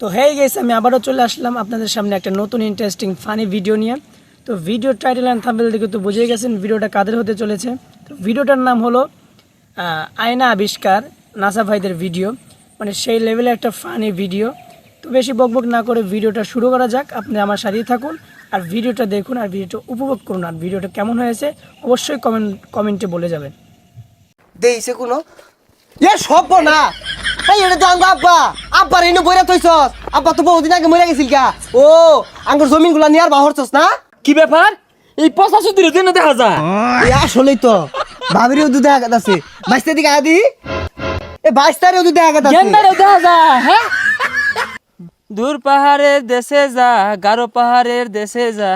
তো হয়ে গেছে আমি আবারও চলে আসলাম আপনাদের সামনে একটা নতুন ইন্টারেস্টিং ফানি ভিডিও নিয়ে। তো ভিডিও টাইটেল অ্যান্ড থাম্বেল দেখে তো বুঝেই গেছেন ভিডিওটা কাদের হতে চলেছে। তো ভিডিওটার নাম হলো আয়না আবিষ্কার নাসা ভাইদের ভিডিও মানে সেই লেভেলে একটা ফানি ভিডিও তো বেশি বকবক না করে ভিডিওটা শুরু করা যাক আপনি আমার সাথেই থাকুন আর ভিডিওটা দেখুন আর ভিডিওটা উপভোগ করুন। আর ভিডিওটা কেমন হয়েছে অবশ্যই কমেন্ট কমেন্টে বলে যাবেন। দেইছে কোনো এ সব না এই এটা তো আঙ্গ আব্বা। আব্বার এনে বইরা থইছস। আব্বা তো বহুদিন আগে মরে গেছিল গা। ও আঙ্গুর জমিনগুলা বাহরছস না? কি ব্যাপার? এই পচা সুদির দিনে দেখা যায়। এ আসলেই তো। বাইশটা দিকে আদি এ দেখা গেছে দেখা যায় হ্যাঁ? দূর পাহাড়ের দেশে যা গারো পাহাড়ের দেশে যা।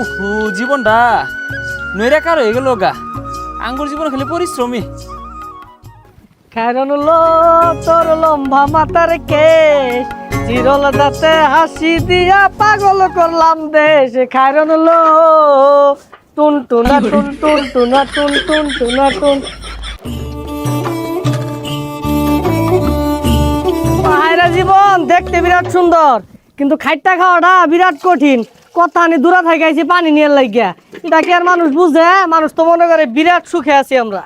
উহু জীবনটা নৈরা কার হয়ে গেল গা। আঙ্গুর জীবন খালি পরিশ্রমী। কারণ হলো তোর লম্বা মাতার কেশ। চিরল দাঁতে হাসি দিয়া পাগল করলাম দেশ। কারণ হলো টুন টুনা টুন টুন টুনা টুন। টুন টুনা টুন পাহাড়া জীবন দেখতে বিরাট সুন্দর কিন্তু খাইটা খাওয়াটা বিরাট কঠিন। কথা আনি দূরা থেকে পানি নিয়ে লাগিয়া। এটা কি আর মানুষ বুঝে? মানুষ তো মনে করে বিরাট সুখে আছি আমরা।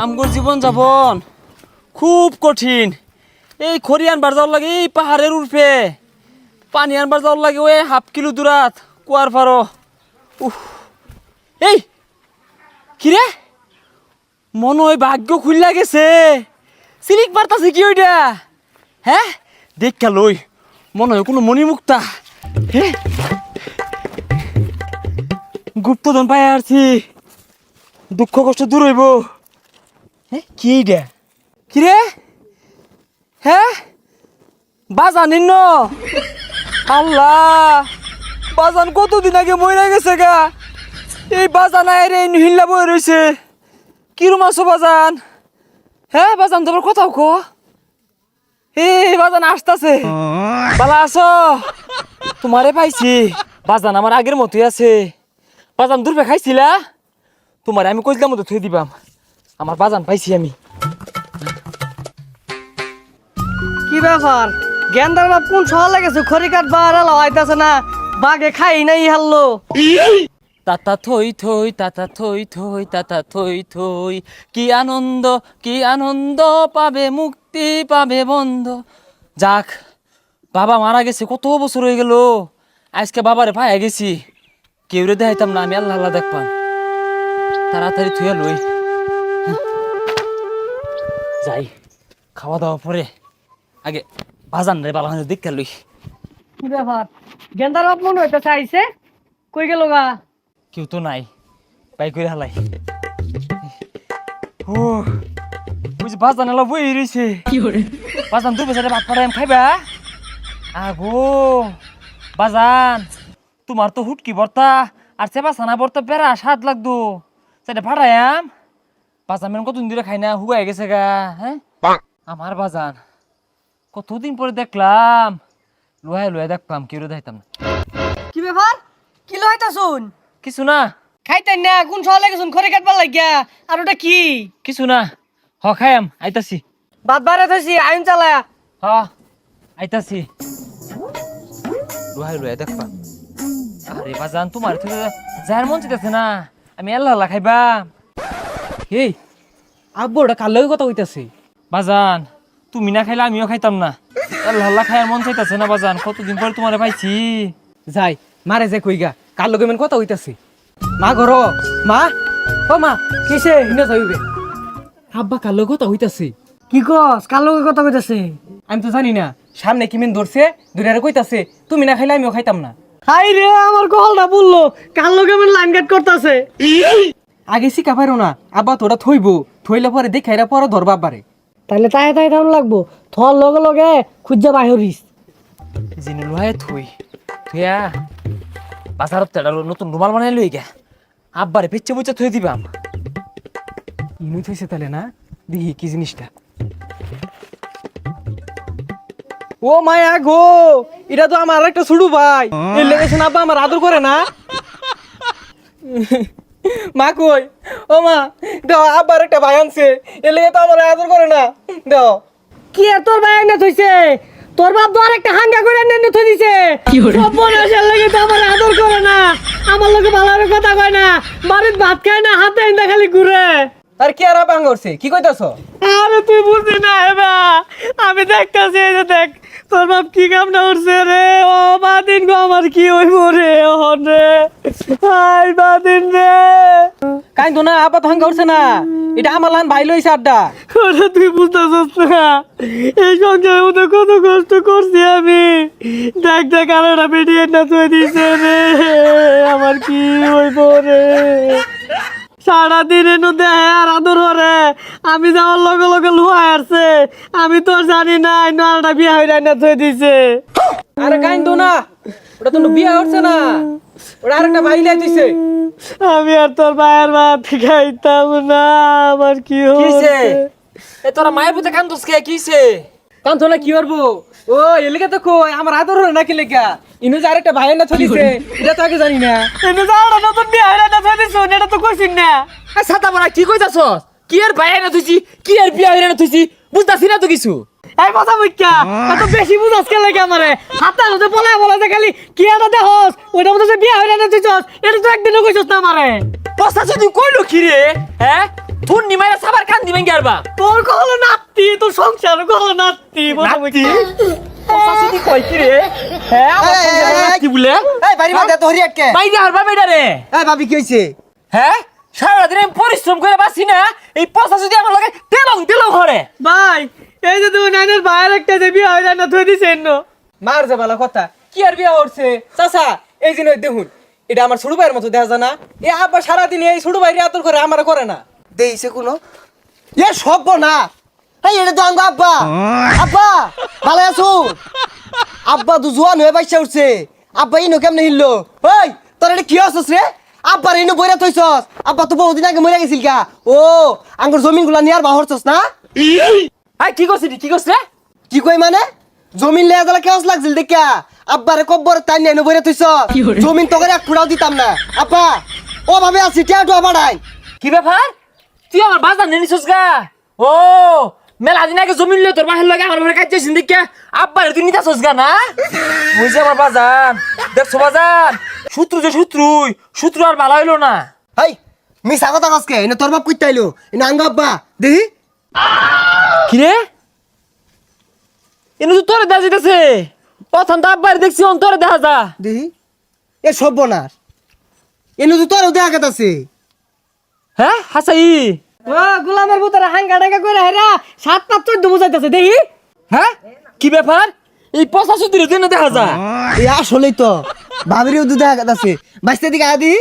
আমগুর জীবন যাপন। খুব কঠিন। এই খড়ি আনবার যাওয়ার লাগে এই পাহাড়ের উর্ফে। পানি আনবার যাওয়ার লাগে ওই হাফ কিলো দূরাত, কুয়ার ফারো উহ এই! কিরে? মনে হয় ভাগ্য খুললা গেছে। সিলিক বার্তাছে কি ওইটা? হ্যাঁ দেখ লই। মনে হয় কোনো মণিমুক্তা। গুপ্তধন পাই আসছি দুঃখ কষ্ট দূর হইব। কি এইটা কি রে হ্যাঁ বাজান আল্লাহ! বাজান কতদিন আগে মরে গেছে গা? এই বাজান আয় রে হিল্লা বয়ে রয়েছে কিরম আছো বাজান? হ্যাঁ বাজান, তোমার কথাও কো। এই বাজান আসতাছে। বালা আছো? তোমারে পাইছি। বাজান আমার আগের মতোই আছে। বাজান দূরবে খাইছিলা? তোমারে আমি কইলাম মতো থুই দিবাম। আমার বাজান পাইছি আমি। কি ব্যাপার? গেন্দার বাপ কোন শহর লাগেছে? খড়ি কাঠ বার আইতাছে না বাগে খাই নাই হারলো। তাতা থই থই তাতা থই থই তাতা থই থই। কি আনন্দ কি আনন্দ পাবে মুক্তি পাবে বন্ধ। যাক বাবা মারা গেছে কত বছর হয়ে গেল। আজকে বাবারে পায়ে গেছি। কেউ রে দেখাইতাম না আমি আল্লাহ আল্লাহ দেখবাম তাড়াতাড়ি থুয়ে লই। যাই খাওয়া দাওয়া পরে আগে বাজান রে বাবা দেখতে লই। কি ব্যাপার? গেন্দার বাপ মনে হইতেছে চাইছে কই গেল গা? কেউ তো নাই বাই করে হালাই। ও যে বাজান এলা বই রইছে। বাজান দুই বেচারে ভাত পাড়াই খাইবা? আগো বাজান তোমার তো হুটকি ভর্তা আর চেপা ছানা ভর্তা বেড়া স্বাদ লাগতো সেটা ভাড়ায়াম বাজান মেন কতদিন ধরে খাই না হুগাই গেছে গা হ্যাঁ আমার বাজান। কতদিন পরে দেখলাম। লোহায় লোহায় দেখলাম কেউ দেখাইতাম না। কি ব্যাপার কি লইতাছুন কিছু না। খাইতেন না কোন শহর লাগেছুন খড়ি কাটবার লাগিয়া। আর ওটা কি? কিছু না। হ খায়াম আইতাছি বাদ বারে থইছি আইন চালায়া। হ আইতাছি রুহাই রুহাই দেখবা আরে বাজান তোমার তো যার মন চাইতেছে না আমি আল্লাহ আল্লাহ খাইবা এই আব্বু ওটা কার লগে কথা কইতাছে? বাজান তুমি না খাইলে আমিও খাইতাম না। আল্লাহ আল্লাহ খাইয়ার মন চাইতাছে না বাজান কতদিন পরে তোমারে পাইছি? যাই মারে যে কইগা কার লগে মেন কথা হইতাছে মা ঘর মা ও মা কিসে হিনে যাইবে? আব্বা কার লগে কথা হইতাছে কি কস কার লগে কথা কইতাছে? আমি তো জানি না সামনে কি মেন ধরছে দুনিয়ারে কইতাছে তুমি না খাইলে আমিও খাইতাম না। হাই রে আমার কলটা বলল কার লগে মানে লাইন কাট করতেছে? আগে শিখা পারো না আব্বা তোরা থইব। থইলে পরে দেখাইরা পরে ধরবা আব্বারে তাইলে তাই তাই দাম লাগবো। থর লগে লগে খুঁজা বাহিরিস জিনু লুহাই থুই। থুয়া বাজারত তেডা নতুন রুমাল বানাই লই গা। আব্বারে পেচ্ছে মুচ্ছে থুই দিবাম। ইনুই থইছে তাহলে না? দেখি কি জিনিসটা। ও মায়া গো এটা তো আমার একটা ছুড়ু ভাই। এর লেগেছে আব্বা আমার আদর করে না। মা কই? ও মা দাও একটা ভাই আনছে। এর লেগে তো আমার আদর করে না। দাও। কি আর তোর ভাই না থইছে? তোর বাপ তো আরেকটা হাঙ্গা করে এনে থই দিছে। সর্বনাশের লাগে তো আমার আদর করে না। আমার লোকে ভালো কথা কয় না। বাড়ির ভাত খায় না হাতে ইন্দা খালি ঘুরে। আর কি আর আবাং করছে? কি কইতাছ? আরে তুই বুঝলি না এবা আমি দেখতেছি এই যে দেখ তোর বাপ কি কামটা করছে রে? ও বাদিন গো আমার কি হইব রে? ওহন রে। হাই বাদিন রে। কাইন তো না আপাত হাঙ্গা উঠছে না। এটা আমার লান ভাই লইছে আড্ডা। ওরে তুই বুঝতেছিস না। এই সংসারের মধ্যে কত কষ্ট করছি আমি। দেখ দেখ আলোটা বেরিয়ে না তুই দিছে রে। আমার কি হইব রে? সারাদিন এনু দেহে আর আদর হরে। আমি যাওয়ার লগে লগে লুয়া আসছে আমি তো জানি না নালটা বিয়া হইরা না তুই দিছে। আরে কাইন তো না ওটা তো বিয়া উঠছে না। ওটা আরেকটা ভাই লাই দিছে। আমি আর তোর মায়ের ভাত খাইতাম না আমার কি হচ্ছে? এ তোরা মায়ের পুতে কান্দস কে কিসে? কান তো না কি করব? ও এলাকা তো কই আমার আদর হলো নাকি লেখা ইনু যে আরেকটা ভাই না চলিছে এটা তো আগে জানি না। এনে যাওয়াটা নতুন বিয়া হইরা না দিছ এটা তো কইছিস না। আ ছাতা বড়া কি কইতাছস কি আর ভাই না তুইছি কি আর বিয়া হইরা না তুইছি বুঝতাছি না তো কিছু। এই কথা বুঝছা এত বেশি বুঝাস কে লাগে আমারে? হাতে হাতে বলে বলে যে খালি কি এটা দেখস? ওইটা যে বিয়া হইরা না তুইছস এটা তো একদিনও কইছস না আমারে। পস্তা যদি কইলো কি রে হ্যাঁ? তুই নিমাইরা সাবার কান দিবেন গেরবা তোর কহলো নাতি তোর সংসার কহলো নাতি কথা বুঝছি পস্তা যদি কই কি রে। হ্যাঁ আমার এই, সঙ্গে এই, এই, কি বলে। এই বাড়ি বাদে তো হরি আটকে বাইরে হারবা বেটা রে। এই ভাবি কি হইছে? হ্যাঁ? আমি পরিশ্রম করে বাসি না এই পস্তা যদি আমার লাগে তেলং তেলং হরে ভাই এই যে তুমি নাইনের ভাইয়ের একটা যে বিয়া হইরা না তুই দিছেন না মার যে ভালো কথা কি আর বিয়া উঠছে চাচা এই জিনিস দেখুন এটা আমার ছোট ভাইয়ের মতো দেখা যায় না। এ আবার সারাদিন এই ছোট ভাইরে আদর করে আমার করে না। দেইছে কোনো? এ সব না এই এটা তো আঙ্গো আব্বা! আব্বা ভালো আছো? আব্বা তো জোয়ান হয়ে বাইসা উঠছে। আব্বা ইনো কেমনে হিললো? ওই তোর এটা কি হচ্ছস রে? আব্বার ইনো বইরা থইছস। আব্বা তো বহুদিন আগে মরে গেছিল গা। ও আঙ্গুর জমিনগুলা নিয়ার বাহরছস না? আই কি করছিস কি করছিস রে? কি কই মানে? জমিন লেয়া দিলা কেমন লাগছিল দেখা? আব্বারে কব্বর তাই নিয়ে বইরা থইছস। জমিন তো করে এক ফুটাও দিতাম না। আব্বা ও ভাবে আছি টিয়া টুয়া বাড়াই। কি ব্যাপার? তুই আমার বাজার নিয়ে নিছিস গা? ও মেলা দিন আগে জমি নিলে তোর বাহির লাগে আমার ঘরে কাজ দেখে আব্বার তুই নিতাছস গা না? বুঝছে আমার বাজান দেখছ বাজান শত্রু যে শত্রুই শত্রু আর ভালো হইল না। হাই মিছা কথা কসকে এনে তোর বাপ কইতে আইলো। এনে আঙ্গ আব্বা দেখি। কি রে? এনে তো তোরে দেখা যাইতেছে। প্রথম তো আব্বার দেখছি অন তোরে দেখা যা দেখি। এ সব বনার এনে তো তোর দেখা গেতাছে হ্যাঁ হাসাই। ও গোলামের ভিতরে হাঙ্গা করে হেরা সাত পাঁচ চোদ্দ বুঝাইতেছে দেখি। হ্যাঁ? কি ব্যাপার? এই পচা সুতির দিনে দেখা যা এ আসলেই তো। ভাবিরেও তো দেখা বাইশটা দিকে আদি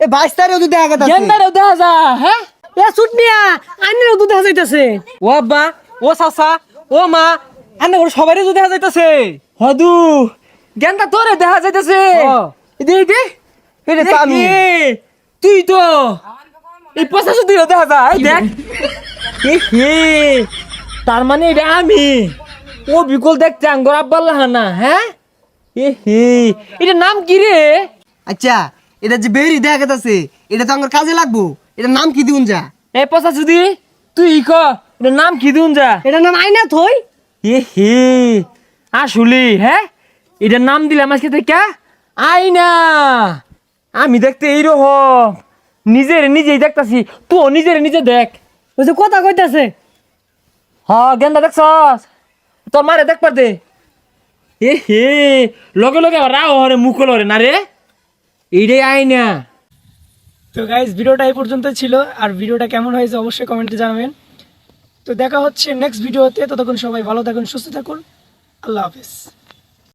এ বাইশ তারিখও তো দেখা গেতাছে। গেন্দারেও দেখা যা হ্যাঁ? এ ছুটনিয়া আইনেরও দুধ দেখা যাইতেছে। ও আব্বা ও চাচা ও মা আন্না করে সবারই তো দেখা যাইতেছে। হদু। গেন্দা তোরে দেখা যাইতেছে। দে দে। তুই তো। এই পচা সুতির দেখা যা এই দেখ। হে তার মানে এটা আমি। ও বিকল দেখতে আঙ্গর আব্বাল না হ্যাঁ? এ হে এটা নাম কি রে? আচ্ছা এটা যে বেরি দেখা গেতাছে এটা তো আমার কাজে লাগবো। এটা নাম কি দিউন যা? এ পচা সুতি তুই ক এটা নাম কি দিন যা? এটা নাম আইনা থই। এ হে আসলে হ্যাঁ? এটার নাম দিলাম আজকে থেকে আই না আমি দেখতে এইরকম নিজের নিজেই দেখতাছি তো নিজের নিজে দেখ। ওই যে কথা কইতাছে। হ গেন্দা দেখছস? তোর মারে দেখ পার দে। এ হে লগে লগে আবার রাও হরে মুখল হরে না রে? এইটাই আই না তো গাইজ ভিডিওটা এই পর্যন্ত ছিল। আর ভিডিওটা কেমন হয়েছে অবশ্যই কমেন্টে জানাবেন। তো দেখা হচ্ছে নেক্সট ভিডিওতে ততক্ষণ সবাই ভালো থাকুন সুস্থ থাকুন। আল্লাহ হাফিজ।